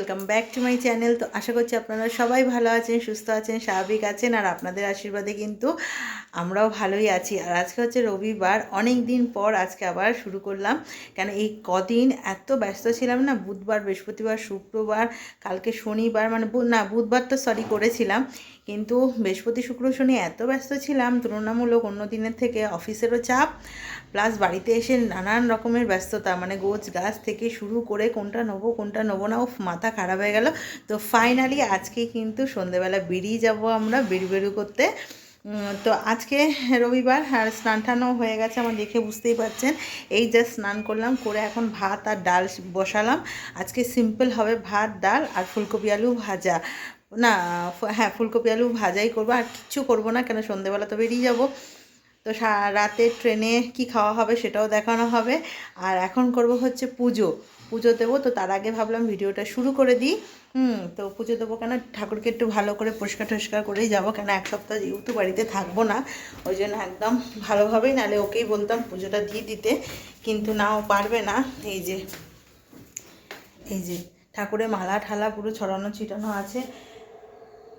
Welcome back to my channel তো আশা করছি আপনারা সবাই ভালো আছেন, সুস্থ আছেন, স্বাভাবিক আছেন, আর আপনাদের আশীর্বাদে কিন্তু আমরাও ভালোই আছি। আর আজকে হচ্ছে রবিবার, অনেক দিন পর আজকে আবার শুরু করলাম। কেন এই কদিন এত ব্যস্ত ছিলাম না, বুধবার, বৃহস্পতিবার, শুক্রবার, কালকে শনিবার মানে না, বুধবার তো সরি করেছিলাম। কিন্তু বৃহস্পতি, শুক্র, শনি এত ব্যস্ত ছিলাম, তুলনামূলক অন্য দিনের থেকে অফিসেরও চাপ প্লাস বাড়িতে এসে নানান রকমের ব্যস্ততা মানে গোছ গাছ থেকে শুরু করে কোনটা নেব কোনটা নেব না, উফ, মাথা খারাপ হয়ে গেল। তো ফাইনালি আজকে কিন্তু সন্ধেবেলা বেরিয়ে যাব আমরা বেরু বেরু করতে। তো আজকে রবিবার আর স্নান টানও হয়ে গেছে, আমার দেখে বুঝতেই পারছেন। এই জাস্ট স্নান করলাম, করে এখন ভাত আর ডাল বসালাম। আজকে সিম্পল হবে ভাত, ডাল আর ফুলকপি আলু ভাজা। না হ্যাঁ ফুলকপি আলু ভাজাই করব, আর কিচ্ছু করব না, কেন সন্ধেবেলা তো বেরিয়ে যাব। তো রাতে ট্রেনে কি খাওয়া হবে সেটাও দেখানো হবে। আর এখন করব হচ্ছে পুজো। পুজো দেবো, তো তার আগে ভাবলাম ভিডিওটা শুরু করে দিই। হুম, তো পুজো দেবো কেন? ঠাকুরকে একটু ভালো করে পরিষ্কার টরিষ্কার করেই যাব কেন? এক সপ্তাহ যেহেতু বাড়িতে থাকব না, ওই জন্য একদম ভালোভাবেই নালে ওকেই বলতাম পুজোটা দিয়ে দিতে, কিন্তু না, ও পারবে না। এই যে এই যে, ঠাকুরের মালা ঠালা পুরো ছড়ানো ছিটানো আছে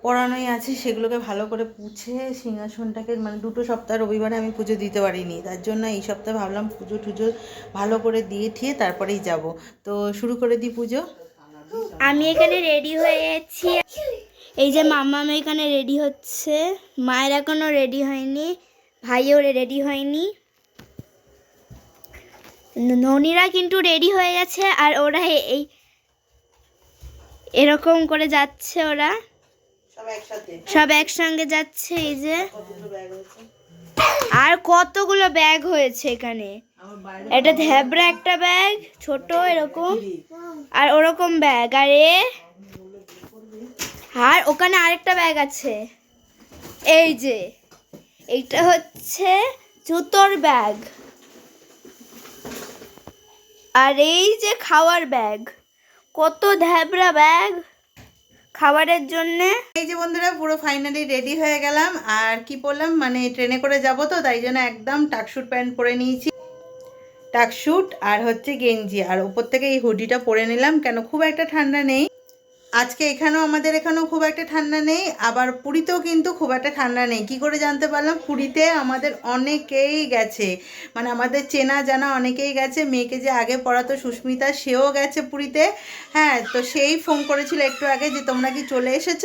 পড়ানোই আছে, সেগুলোকে ভালো করে পুছে সিংহাসনটাকে মানে দুটো সপ্তাহ রবিবারে আমি পুজো দিতে পারিনি, তার জন্য এই সপ্তাহে ভাবলাম পুজো টুজো ভালো করে দিয়ে ঠিয়ে তারপরেই যাব। তো শুরু করে দিই পুজো। আমি এখানে রেডি হয়ে গেছি। এই যে মাম্মাম এখানে রেডি হচ্ছে। মায়ের এখনও রেডি হয়নি। ভাইও রেডি হয়নি। ননীরা কিন্তু রেডি হয়ে গেছে আর ওরা এই এরকম করে যাচ্ছে ওরা। সব একসঙ্গে যাচ্ছে এই যে। হয়েছে আর কতগুলো ব্যাগ হয়েছে এখানে? এটা ধ্যাবরা একটা ব্যাগ ছোট এরকম। আর ওরকম ব্যাগ আর? আর ওখানে আরেকটা ব্যাগ আছে। এই যে, এইটা হচ্ছে জুতোর ব্যাগ আর এই যে খাওয়ার ব্যাগ কত ধ্যাবরা ব্যাগ খাবারের জন্যে। এই যে বন্ধুরা, পুরো ফাইনালি রেডি হয়ে গেলাম। আর কি বললাম মানে ট্রেনে করে যাব তো, তাই জন্য একদম টাকশুট প্যান্ট পরে নিয়েছি। টাকশুট আর হচ্ছে গেঞ্জি। আর ওপর থেকে এই হুডিটা পরে নিলাম কেন খুব একটা ঠান্ডা নেই। আজকে এখানেও, আমাদের এখানেও খুব একটা ঠান্ডা নেই, আবার পুরীতেও কিন্তু খুব একটা ঠান্ডা নেই। কি করে জানতে পারলাম? পুরীতে আমাদের অনেকেই গেছে। মানে আমাদের চেনা জানা অনেকেই গেছে। মেয়েকে যে আগে পড়াতো সুস্মিতা, সেও গেছে পুরীতে। হ্যাঁ তো সেই ফোন করেছিল একটু আগে যে, তোমরা কি চলে এসেছ?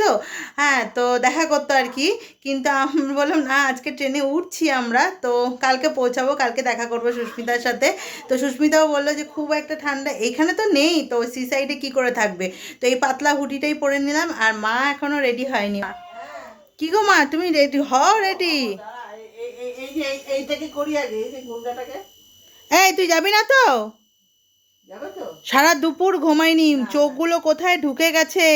হ্যাঁ তো দেখা করতো আর কি। কিন্তু আমি বললাম, না, আজকে ট্রেনে উঠছি আমরা। তো কালকে পৌঁছাবো, কালকে দেখা করব সুস্মিতার সাথে। তো সুস্মিতাও বলল যে, খুব একটা ঠান্ডা এখানে তো নেই, তো সি সাইডে কী করে থাকবে? তো এই পাতলা হুডিটাই পরে নিলাম আর মা এখনও রেডি হয়নি। কি গো মা তুমি রেডি হও রেডি এই তুই যাবি না তো? সারা দুপুর ঘুমাইনি চোখগুলো কোথায় ঢুকে গেছে?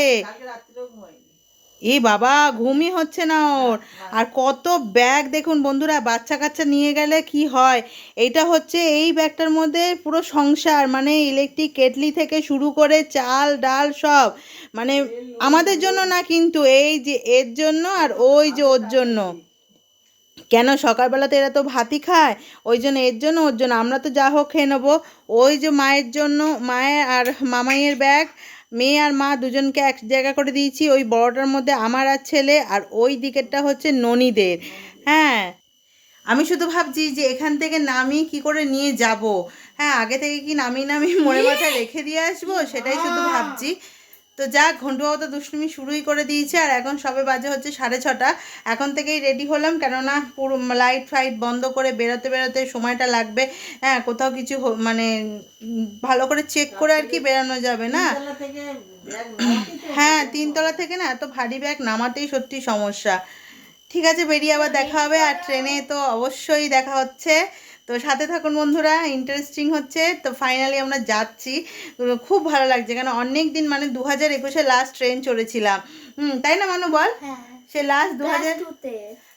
এ বাবা, ঘুমই হচ্ছে না ওর। আর কত ব্যাগ দেখুন বন্ধুরা, বাচ্চা কাচ্চা নিয়ে গেলে কি হয়? এইটা হচ্ছে এই ব্যাগটার মধ্যে পুরো সংসার মানে ইলেকট্রিক কেটলি থেকে শুরু করে চাল, ডাল সব। মানে আমাদের জন্য না কিন্তু, এই যে এর জন্য আর ওই যে ওর জন্য। কেন সকালবেলাতে এরা তো ভাতই খায়? ওই জন্য এর জন্য, ওর জন্য। আমরা তো যা হোক খেয়ে নেব। ওই যে মায়ের জন্য, মায়ের আর মামাইয়ের ব্যাগ মেয়ে আর মা দুজনকে এক জায়গা করে দিয়েছি। ওই বড়টার মধ্যে আমার আর ছেলে আর ওই দিকেরটা হচ্ছে ননীদের। হ্যাঁ আমি শুধু ভাবছি যে এখান থেকে নামি কি করে নিয়ে যাব? হ্যাঁ আগে থেকে কি নামি নামি মনে মাথায় রেখে দিয়ে আসব? সেটাই শুধু ভাবছি। তো যাক ঘন্টুবাবু তো দুষ্টুমি শুরুই করে দিয়েছে আর এখন সবে বাজে হচ্ছে সাড়ে ছটা। এখন থেকেই রেডি হলাম কেননা পুরো লাইট ফাইট বন্ধ করে বেরোতে বেরোতে সময়টা লাগবে। হ্যাঁ কোথাও কিছু মানে ভালো করে চেক করে আর কি বেরানো যাবে না। হ্যাঁ তিনতলা থেকে না এত ভারী ব্যাগ নামাতেই সত্যি সমস্যা। ঠিক আছে বেরিয়ে আবার দেখা হবে আর ট্রেনে তো অবশ্যই দেখা হচ্ছে। তো সাথে থাকুন বন্ধুরা ইন্টারেস্টিং হচ্ছে। তো ফাইনালি আমরা যাচ্ছি। খুব ভালো লাগছে কেন অনেক দিন মানে দু হাজার একুশে লাস্ট ট্রেন চড়েছিলাম। হুম তাই না মানু বল? সে লাস্ট দু হাজার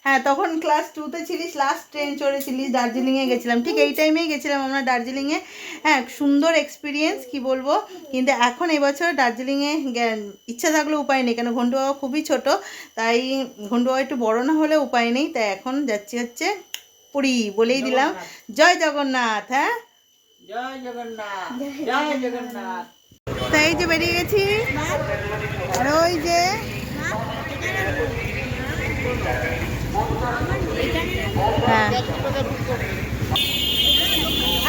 হ্যাঁ তখন ক্লাস টুতে ছিলিস লাস্ট ট্রেন চড়েছিলিস দার্জিলিংয়ে গেছিলাম। ঠিক এই টাইমেই গেছিলাম আমরা দার্জিলিংয়ে হ্যাঁ সুন্দর এক্সপিরিয়েন্স কি বলব? কিন্তু এখন এবছর দার্জিলিংয়ে ইচ্ছা থাকলেও উপায় নেই কেন ঘন্টু বাবা খুবই ছোট তাই ঘন্টু বাবা একটু বড় না হলে উপায় নেই তাই এখন যাচ্ছি হচ্ছে পুরী বলেই দিলাম। জয় জগন্নাথ হ্যাঁ? জয় জগন্নাথ জয় জগন্নাথ। তো এই যে বেরিয়ে গেছি। আর ওই যে হ্যাঁ।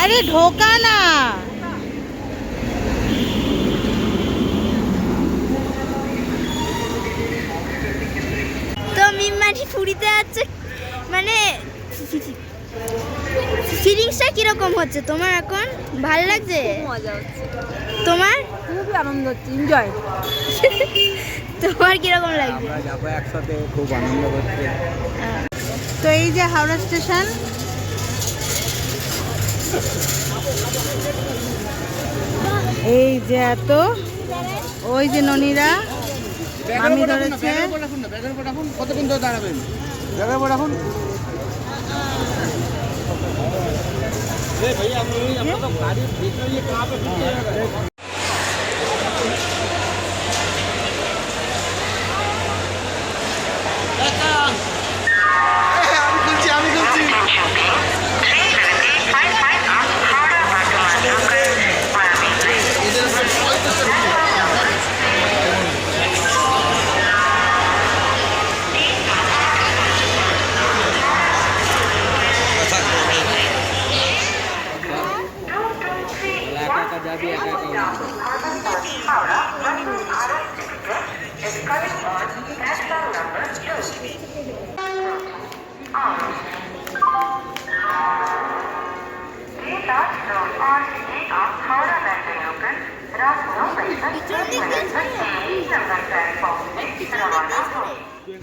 আরে ঢোকা না। তো মিমাটি পুরীতে আছে মানে ফিলিংসটা কীরকম হচ্ছে? তোমার এখন ভালো লাগছে? মজা হচ্ছে। তোমার? খুবই আনন্দ হচ্ছে এনজয় তোমার কীরকম লাগছে? আমরা যাব একসাথে খুব আনন্দ করছে তো এই যে হাওড়া স্টেশন। এই যে এত ওই যে ননীরা মামি ধরেছে। কতক্ষণ ধরে দাঁড়াবেন? ભાઈ આપણે તો ગાડી દીકરી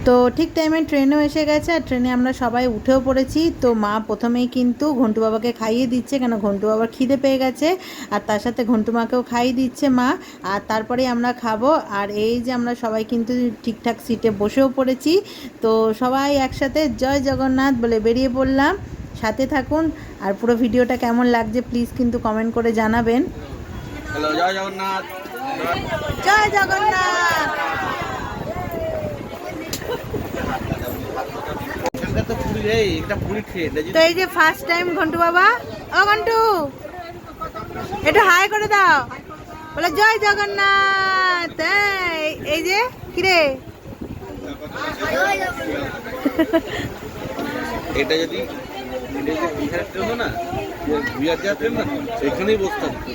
তো ঠিক টাইমে ট্রেনও এসে গেছে, আর ট্রেনে আমরা সবাই উঠেও পড়েছি। তো মা প্রথমেই কিন্তু ঘন্টু বাবাকে খাইয়ে দিচ্ছে, কেন ঘন্টু বাবার খিদে পেয়ে গেছে, আর তার সাথে ঘন্টু মাকেও খাইয়ে দিচ্ছে মা। আর তারপরে আমরা খাব, আর এই যে আমরা সবাই কিন্তু ঠিকঠাক সিটে বসেও পড়েছি। তো সবাই একসাথে জয় জগন্নাথ বলে বেরিয়ে পড়লাম। সাথে থাকুন, আর পুরো ভিডিওটা কেমন লাগছে প্লিজ কিন্তু কমেন্ট করে জানাবেন। জয় জগন্নাথ। জয় জগন্নাথ। তো এই যে ফার্স্ট টাইম ঘন্টু বাবা? ও ঘন্টু একটু হাই করে দাও। বলে জয় জগন্নাথ। এই- যে কিরে? এটা যদি না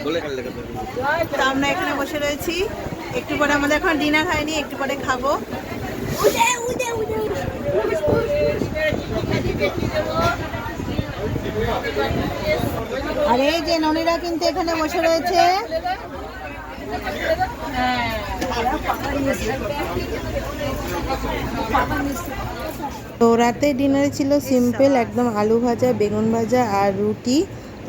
বলে তো আমরা এখানে বসে রয়েছি। একটু পরে আমাদের এখন ডিনার হয়নি একটু পরে খাব। আর এই যে ননীরা কিন্তু এখানে বসে রয়েছে। তো রাতে ডিনারে ছিল সিম্পল একদম আলু ভাজা বেগুন ভাজা আর রুটি।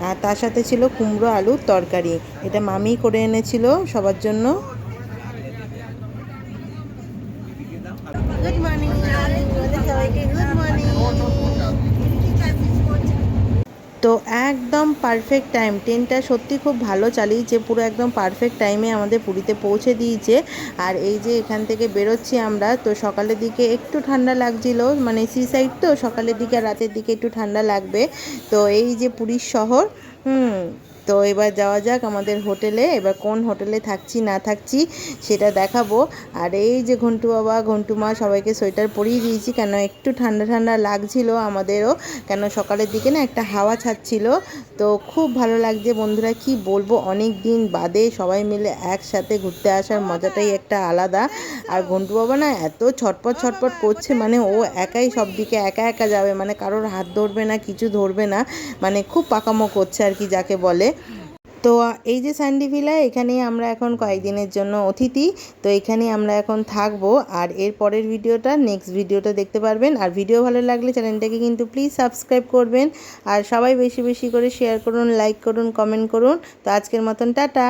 আর তার সাথে ছিল কুমড়ো আলুর তরকারি। এটা মামি করে এনেছিল সবার জন্য। তো একদম পারফেক্ট টাইম ট্রেনটা সত্যি খুব ভালো চালিয়েছে পুরো একদম পারফেক্ট টাইমে আমাদের পুরীতে পৌঁছে দিয়েছে। আর এই যে এখান থেকে বেরোচ্ছি আমরা, তো সকালের দিকে একটু ঠান্ডা লাগছিল মানে সি সাইড তো, সকালের দিকে রাতের দিকে একটু ঠান্ডা লাগবে। তো এই যে পুরীর শহর, হুম তো এবার যাওয়া যাক আমাদের হোটেলে, এবার কোন হোটেলে থাকছি, না থাকছি সেটা দেখাবো। আর এই যে ঘন্টু বাবা, ঘন্টু মা, সবাইকে সোয়েটার পরিয়ে দিয়েছি, কেন একটু ঠান্ডা ঠান্ডা লাগছিল আমাদেরও, কেন সকালের দিকে না একটা হাওয়া ছাড়ছিল। তো খুব ভালো লাগছে বন্ধুরা, কি বলব, অনেক দিন বাদে সবাই মিলে একসাথে ঘুরতে আসার মজাটাই একটা আলাদা। আর ঘন্টু বাবা না এত ছটপট ছটপট করছে মানে ও একাই সব দিকে একা একা যাবে মানে কারোর হাত ধরবে না, কিছু ধরবে না মানে খুব পাকামো করছে আর কি যাকে বলে। তো এই যে স্যান্ডি ভিলা এখানেই আমরা এখন কয়েকদিনের জন্য অতিথি। তো এখানে আমরা এখন থাকব। আর এর পরের ভিডিওটা নেক্সট ভিডিওটা দেখতে পারবেন। আর ভিডিও ভালো লাগলে চ্যানেলটাকে কিন্তু প্লিজ সাবস্ক্রাইব করবেন। আর সবাই বেশি বেশি করে শেয়ার করুন লাইক করুন কমেন্ট করুন। তো আজকের মতন, টাটা!